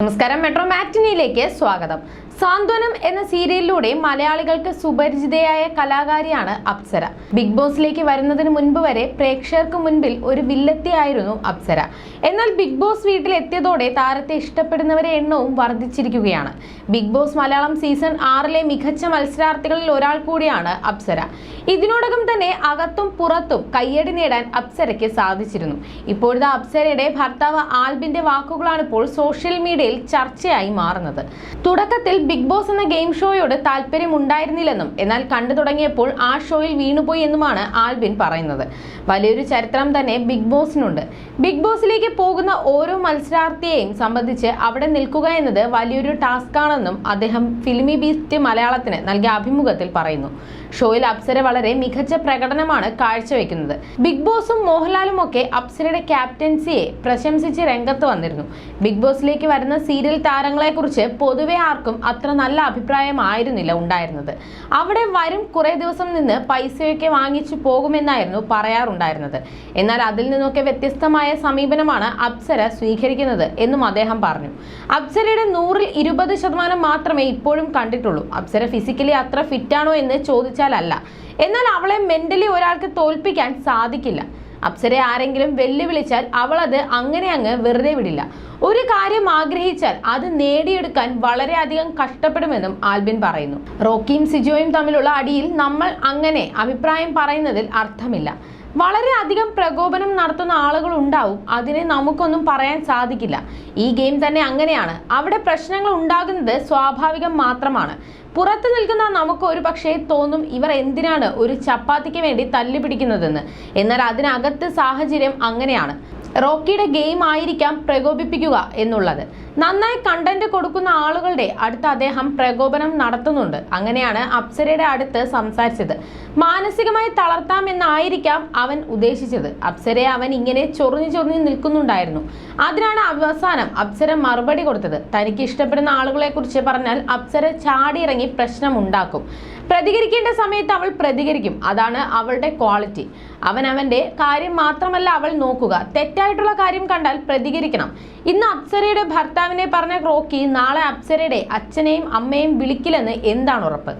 നമസ്കാരം മെട്രോ മാറ്റിനിയിലേക്ക് സ്വാഗതം സാന്ത്വനം എന്ന സീരിയലിലൂടെ മലയാളികൾക്ക് സുപരിചിതയായ കലാകാരിയാണ് അപ്സര. ബിഗ് ബോസിലേക്ക് വരുന്നതിന് മുൻപ് വരെ പ്രേക്ഷകർക്ക് മുൻപിൽ ഒരു വില്ലത്തിയായിരുന്നു അപ്സര. എന്നാൽ ബിഗ് ബോസ് വീട്ടിലെത്തിയതോടെ താരത്തെ ഇഷ്ടപ്പെടുന്നവരെ എണ്ണവും വർദ്ധിച്ചിരിക്കുകയാണ്. ബിഗ് ബോസ് മലയാളം സീസൺ ആറിലെ മികച്ച മത്സരാർത്ഥികളിൽ ഒരാൾ കൂടിയാണ് അപ്സര. ഇതിനോടകം തന്നെ അകത്തും പുറത്തും കയ്യടി നേടാൻ അപ്സരയ്ക്ക് സാധിച്ചിരുന്നു. ഇപ്പോഴത്തെ അപ്സരയുടെ ഭർത്താവ് ആൽബിന്റെ വാക്കുകളാണ് ഇപ്പോൾ സോഷ്യൽ മീഡിയയിൽ ചർച്ചയായി മാറുന്നത്. തുടക്കത്തിൽ ബിഗ് ബോസ് എന്ന ഗെയിം ഷോയോട് താല്പര്യം ഉണ്ടായിരുന്നില്ലെന്നും എന്നാൽ കണ്ടു തുടങ്ങിയപ്പോൾ ആ ഷോയിൽ വീണുപോയി എന്നുമാണ് ആൽബിൻ പറയുന്നത്. വലിയൊരു ചരിത്രം തന്നെ ബിഗ് ബോസിനുണ്ട്. ബിഗ് ബോസിലേക്ക് പോകുന്ന ഓരോ മത്സരാർത്ഥിയെയും സംബന്ധിച്ച് അവിടെ നിൽക്കുക എന്നത് വലിയൊരു ടാസ്ക് ആണെന്നും അദ്ദേഹം ഫിലിമി ബീസ്റ്റ് മലയാളത്തിന് നൽകിയ അഭിമുഖത്തിൽ പറയുന്നു. ഷോയിൽ അപ്സര വളരെ മികച്ച പ്രകടനമാണ് കാഴ്ചവെക്കുന്നത്. ബിഗ് ബോസും മോഹൻലാലും ഒക്കെ അപ്സരയുടെ ക്യാപ്റ്റൻസിയെ പ്രശംസിച്ച് രംഗത്ത് വന്നിരുന്നു. ബിഗ് ബോസിലേക്ക് വരുന്ന സീരിയൽ താരങ്ങളെക്കുറിച്ച് പൊതുവെ ആർക്കും അത്ര നല്ല അഭിപ്രായമായിരുന്നില്ല ഉണ്ടായിരുന്നത്. അവിടെ വരും കുറേ ദിവസം നിന്ന് പൈസയൊക്കെ വാങ്ങിച്ചു പോകുമെന്നായിരുന്നു പറയാറുണ്ടായിരുന്നത്. എന്നാൽ അതിൽ നിന്നൊക്കെ വ്യത്യസ്തമായ സമീപനമാണ് അപ്സര സ്വീകരിക്കുന്നത് എന്നും അദ്ദേഹം പറഞ്ഞു. അപ്സരയുടെ നൂറിൽ ഇരുപത് ശതമാനം മാത്രമേ ഇപ്പോഴും കണ്ടിട്ടുള്ളൂ. അപ്സര ഫിസിക്കലി അത്ര ഫിറ്റാണോ എന്ന് ചോദിച്ചാലല്ല. എന്നാൽ അവളെ മെന്റലി ഒരാൾക്ക് തോൽപ്പിക്കാൻ സാധിക്കില്ല. അപ്സരയെ ആരെങ്കിലും വെല്ലുവിളിച്ചാൽ അവൾ അത് അങ്ങനെ അങ്ങ് വെറുതെ വിടില്ല. ഒരു കാര്യം ആഗ്രഹിച്ചാൽ അത് നേടിയെടുക്കാൻ വളരെയധികം കഷ്ടപ്പെടുമെന്നും ആൽബിൻ പറയുന്നു. റോക്കിയും സിജോയും തമ്മിലുള്ള അടിയിൽ നമ്മൾ അങ്ങനെ അഭിപ്രായം പറയുന്നതിൽ അർത്ഥമില്ല. വളരെ അധികം പ്രകോപനം നടത്തുന്ന ആളുകൾ ഉണ്ടാവും. അതിനെ നമുക്കൊന്നും പറയാൻ സാധിക്കില്ല. ഈ ഗെയിം തന്നെ അങ്ങനെയാണ്. അവിടെ പ്രശ്നങ്ങൾ ഉണ്ടാകുന്നത് സ്വാഭാവികം മാത്രമാണ്. പുറത്തു നിൽക്കുന്ന നമുക്ക് ഒരു പക്ഷേ തോന്നും ഇവർ എന്തിനാണ് ഒരു ചപ്പാത്തിക്ക് വേണ്ടി തല്ലുപിടിക്കുന്നതെന്ന് എന്നാൽ അതിനകത്ത് സാഹചര്യം അങ്ങനെയാണ്. റോക്കിയുടെ ഗെയിം ആയിരിക്കാം പ്രകോപിപ്പിക്കുക എന്നുള്ളത്. നന്നായി കണ്ടന്റ് കൊടുക്കുന്ന ആളുകളുടെ അടുത്ത് അദ്ദേഹം പ്രകോപനം നടത്തുന്നുണ്ട്. അങ്ങനെയാണ് അപ്സരയുടെ അടുത്ത് സംസാരിച്ചത്. മാനസികമായി തളർത്താം എന്നായിരിക്കാം അവൻ ഉദ്ദേശിച്ചത്. അപ്സരയെ അവൻ ഇങ്ങനെ ചൊറിഞ്ഞു ചൊറിഞ്ഞു നിൽക്കുന്നുണ്ടായിരുന്നു. അതിനാണ് അവസാനം അപ്സര മറുപടി കൊടുത്തത്. തനിക്ക് ഇഷ്ടപ്പെടുന്ന ആളുകളെ കുറിച്ച് പറഞ്ഞാൽ അപ്സര ചാടിയിറങ്ങി പ്രശ്നം ഉണ്ടാക്കും പ്രതികരിക്കേണ്ട സമയത്ത് അവൾ പ്രതികരിക്കും. അതാണ് അവളുടെ ക്വാളിറ്റി അവൻ അവന്റെ കാര്യം മാത്രമല്ല അവൾ നോക്കുക. തെറ്റായിട്ടുള്ള കാര്യം കണ്ടാൽ പ്രതികരിക്കണം. ഇന്ന് അപ്സരയുടെ ഭർത്താവിനെ പറഞ്ഞ റോക്കി നാളെ അപ്സരയുടെ അച്ഛനെയും അമ്മയും വിളിക്കില്ലെന്ന് എന്താണ് ഉറപ്പ്?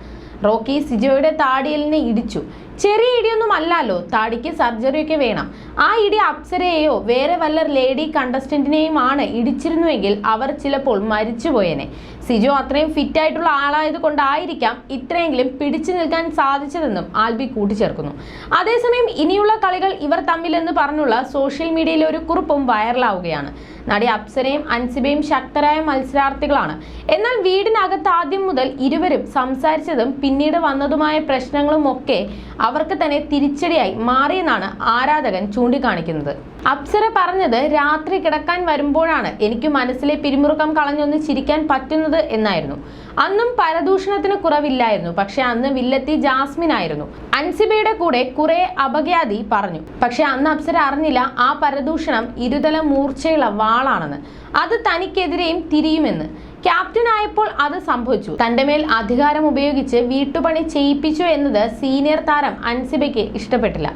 റോക്കി സിജോയുടെ താടിയിൽ നിന്ന് ഇടിച്ചു. ചെറിയ ഇടിയൊന്നും അല്ലല്ലോ. താടിക്ക് സർജറിയൊക്കെ വേണം. ആ ഇടി അപ്സരയെയോ വേറെ വല്ല ലേഡി കണ്ടസ്റ്റന്റിനെയും ആണ് ഇടിച്ചിരുന്നുവെങ്കിൽ അവർ ചിലപ്പോൾ മരിച്ചുപോയേനെ. സിജോ അത്രയും ഫിറ്റ് ആയിട്ടുള്ള ആളായത് കൊണ്ടായിരിക്കാം ഇത്രയെങ്കിലും പിടിച്ചു നിൽക്കാൻ സാധിച്ചതെന്നും ആൽബി കൂട്ടിച്ചേർക്കുന്നു. അതേസമയം ഇനിയുള്ള കളികൾ ഇവർ തമ്മിലെന്ന് പറഞ്ഞുള്ള സോഷ്യൽ മീഡിയയിലെ ഒരു കുറിപ്പും വൈറലാവുകയാണ്. നടി അപ്സരയും അൻസിബയും ശക്തരായ മത്സരാർത്ഥികളാണ്. എന്നാൽ വീടിനകത്ത് ആദ്യം മുതൽ ഇരുവരും സംസാരിച്ചതും പിന്നീട് വന്നതുമായ പ്രശ്നങ്ങളും ഒക്കെ അവർക്ക് തന്നെ തിരിച്ചടിയായി മാറിയെന്നാണ് ആരാധകൻ ചൂണ്ടിക്കാണിക്കുന്നത്. അപ്സര പറഞ്ഞത് രാത്രി കിടക്കാൻ വരുമ്പോഴാണ്. എനിക്ക് മനസ്സിലെ പിരിമുറുക്കം കളഞ്ഞൊന്ന് ചിരിക്കാൻ പറ്റുന്നത് എന്നായിരുന്നു. അന്നും പരദൂഷണത്തിന് കുറവില്ലായിരുന്നു. പക്ഷെ അന്ന് വില്ലത്തി ജാസ്മിൻ ആയിരുന്നു. അൻസിബയുടെ കൂടെ കുറെ അപഖ്യാതി പറഞ്ഞു. പക്ഷെ അന്ന് അപ്സര അറിഞ്ഞില്ല ആ പരദൂഷണം ഇരുതല മൂർച്ചയുള്ള വാളാണെന്ന്. അത് തനിക്കെതിരെയും തിരിയുമെന്ന്. ക്യാപ്റ്റൻ ആയപ്പോൾ അത് സംഭവിച്ചു. തന്റെ മേൽ അധികാരം ഉപയോഗിച്ച് വീട്ടുപണി ചെയ്യിപ്പിച്ചു എന്നത് സീനിയർ താരം അൻസിബയ്ക്ക് ഇഷ്ടപ്പെട്ടില്ല.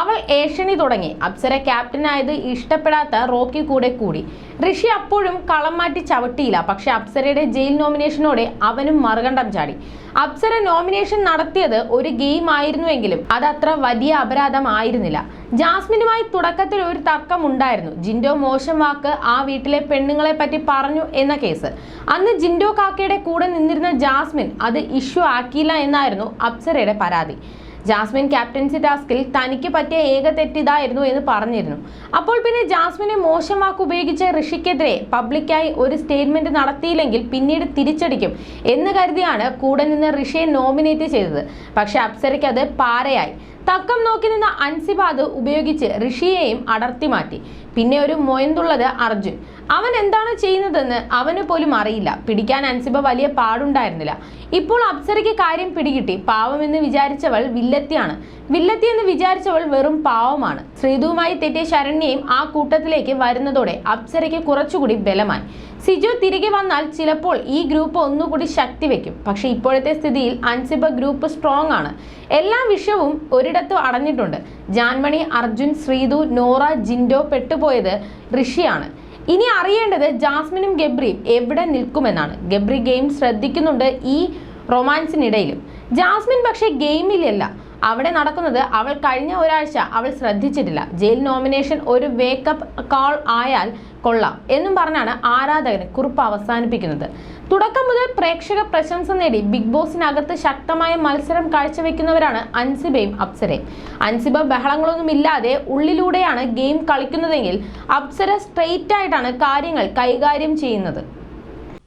അവൾ ഏഷണി തുടങ്ങി. അപ്സര ക്യാപ്റ്റനായത് ഇഷ്ടപ്പെടാത്ത റോക്കി കൂടെ കൂടി. ഋഷി അപ്പോഴും കളം മാറ്റി ചവിട്ടിയില്ല. പക്ഷെ അപ്സരയുടെ ജയിൽ നോമിനേഷനോടെ അവനും മറുകണ്ഠം ചാടി. അപ്സര നോമിനേഷൻ നടത്തിയത് ഒരു ഗെയിം ആയിരുന്നുവെങ്കിലും അത് അത്ര വലിയ അപരാധമായിരുന്നില്ല ജാസ്മിനുമായി തുടക്കത്തിൽ ഒരു തർക്കം ഉണ്ടായിരുന്നു. ജിൻഡോ മോശം വാക്ക് ആ വീട്ടിലെ പെണ്ണുങ്ങളെ പറ്റി പറഞ്ഞു എന്ന കേസ്. അന്ന് ജിൻഡോ കാക്കയുടെ കൂടെ നിന്നിരുന്ന ജാസ്മിൻ അത് ഇഷ്യൂ ആക്കിയില്ല എന്നായിരുന്നു അപ്സരയുടെ പരാതി. ജാസ്മിൻ ക്യാപ്റ്റൻസി ടാസ്കിൽ തനിക്ക് പറ്റിയ ഏക തെറ്റിതായിരുന്നു എന്ന് പറഞ്ഞിരുന്നു. അപ്പോൾ പിന്നെ ജാസ്മിനെ മോശം വാക്ക് ഉപയോഗിച്ച ഋഷിക്കെതിരെ പബ്ലിക്കായി ഒരു സ്റ്റേറ്റ്മെന്റ് നടത്തിയില്ലെങ്കിൽ പിന്നീട് തിരിച്ചടിക്കും എന്ന് കരുതിയാണ് കൂടെ നിന്ന് ഋഷിയെ നോമിനേറ്റ് ചെയ്തത്. പക്ഷെ അപ്സരയ്ക്ക് അത് പാരയായി. തക്കം നോക്കി നിന്ന അൻസിബ അത് ഉപയോഗിച്ച് ഋഷിയെയും അടർത്തി മാറ്റി. പിന്നെ ഒരു മൊയന്തുള്ളത് അർജുൻ. അവൻ എന്താണ് ചെയ്യുന്നതെന്ന് അവന് പോലും അറിയില്ല. പിടിക്കാൻ അൻസിബ വലിയ പാടുണ്ടായിരുന്നില്ല. ഇപ്പോൾ അപ്സരയ്ക്ക് കാര്യം പിടികിട്ടി. പാവമെന്ന് വിചാരിച്ചവൾ വില്ലത്തിയാണ്. വില്ലത്തി എന്ന് വിചാരിച്ചവൾ വെറും പാവമാണ്. ശ്രീതുവുമായി തെറ്റിയ ശരണ്യയും ആ കൂട്ടത്തിലേക്ക് വരുന്നതോടെ അപ്സരയ്ക്ക് കുറച്ചുകൂടി ബലമായി. സിജു തിരികെ വന്നാൽ ചിലപ്പോൾ ഈ ഗ്രൂപ്പ് ഒന്നുകൂടി ശക്തി വെക്കും. പക്ഷേ ഇപ്പോഴത്തെ സ്ഥിതിയിൽ അൻസിബ ഗ്രൂപ്പ് സ്ട്രോങ് ആണ്. എല്ലാ വിഷയവും ഒരിടത്ത് അടഞ്ഞിട്ടുണ്ട്. ജാൻമണി അർജുൻ ശ്രീതു നോറ ജിൻഡോ പെട്ടുപോയത് ഋഷിയാണ്. ഇനി അറിയേണ്ടത് ജാസ്മിനും ഗബ്രിയും എവിടെ നിൽക്കുമെന്നാണ്. ഗബ്രി ഗെയിം ശ്രദ്ധിക്കുന്നുണ്ട് ഈ റൊമാൻസിനിടയിലും. ജാസ്മിൻ പക്ഷേ ഗെയിമിലല്ല അവിടെ നടക്കുന്നത് അവൾ കഴിഞ്ഞ ഒരാഴ്ച അവൾ ശ്രദ്ധിച്ചിട്ടില്ല. ജയിൽ നോമിനേഷൻ ഒരു വേക്കപ്പ് കോൾ ആയാൽ കൊള്ളാം എന്നും പറഞ്ഞാണ് ആരാധകന് കുറിപ്പ് അവസാനിപ്പിക്കുന്നത്. തുടക്കം മുതൽ പ്രേക്ഷക പ്രശംസ നേടി ബിഗ് ബോസിനകത്ത് ശക്തമായ മത്സരം കാഴ്ചവെക്കുന്നവരാണ് അൻസിബയും അപ്സരയും. അൻസിബ ബഹളങ്ങളൊന്നും ഇല്ലാതെ ഉള്ളിലൂടെയാണ് ഗെയിം കളിക്കുന്നതെങ്കിൽ അപ്സര സ്ട്രെയിറ്റ് ആയിട്ടാണ് കാര്യങ്ങൾ കൈകാര്യം ചെയ്യുന്നത്.